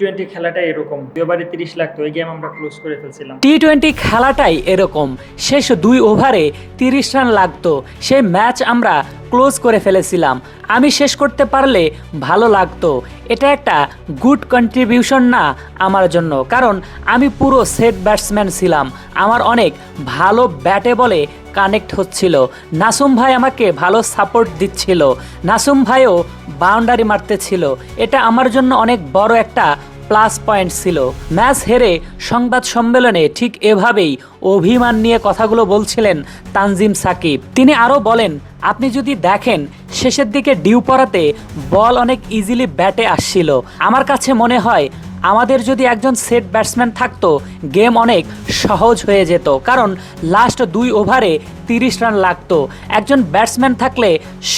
Twenty খেলাটাই এরকম। দুই ওভারে তিরিশ লাগতো ওই গেম আমরা ক্লোজ করে ফেলছিলাম। টি টোয়েন্টি খেলাটাই এরকম। শেষ দুই ওভারে তিরিশ রান লাগতো। সেই ম্যাচ আমরা ক্লোজ করে ফেলেছিলাম। আমি শেষ করতে পারলে ভালো লাগতো। এটা একটা গুড কন্ট্রিবিউশন না আমার জন্য। কারণ আমি পুরো সেট ব্যাটসম্যান ছিলাম। আমার অনেক ভালো ব্যাটে বলে কানেক্ট হচ্ছিল। নাসুম ভাই আমাকে ভালো সাপোর্ট দিচ্ছিল। নাসুম ভাইও বাউন্ডারি মারতেছিল। এটা আমার জন্য অনেক বড় একটা প্লাস পয়েন্ট ছিল। ম্যাচ হেরে সংবাদ সম্মেলনে ঠিক এভাবেই অভিমান নিয়ে কথাগুলো বলছিলেন তানজিম সাকিব। তিনি আরও বলেন, আপনি যদি দেখেন, শেষের দিকে ডিউ পড়াতে বল অনেক ইজিলি ব্যাটে আসছিল। আমার কাছে মনে হয়, আমাদের যদি একজন সেট ব্যাটসম্যান থাকতো, গেম অনেক সহজ হয়ে যেত। কারণ লাস্ট দুই ওভারে তিরিশ রান লাগতো। একজন ব্যাটসম্যান থাকলে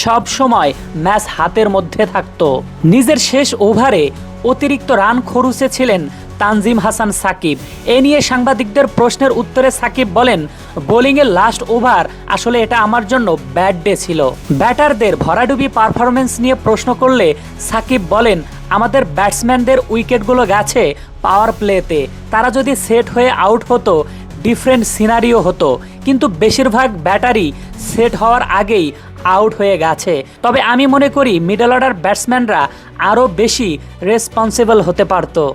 সব সময় ম্যাচ হাতের মধ্যে থাকতো। নিজের শেষ ওভারে অতিরিক্ত রান খরুচে ছিলেন তানজিম হাসান সাকিব। এ নিয়ে সাংবাদিকদের প্রশ্নের উত্তরে সাকিব বলেন, বোলিংয়ের লাস্ট ওভার আসলে এটা আমার জন্য ব্যাড ডে ছিল। ব্যাটারদের ভরাডুবি পারফরমেন্স নিয়ে প্রশ্ন করলে সাকিব বলেন, আমাদের ব্যাটসম্যানদের উইকেটগুলো গেছে পাওয়ার প্লেতে। তারা যদি সেট হয়ে আউট হতো, ডিফারেন্ট সিনারিও হতো। কিন্তু বেশিরভাগ ব্যাটারি সেট হওয়ার আগেই আউট হয়ে গেছে। তবে আমি মনে করি মিডল অর্ডার ব্যাটসম্যানরা আরও বেশি রেসপন্সিবল হতে পারতো।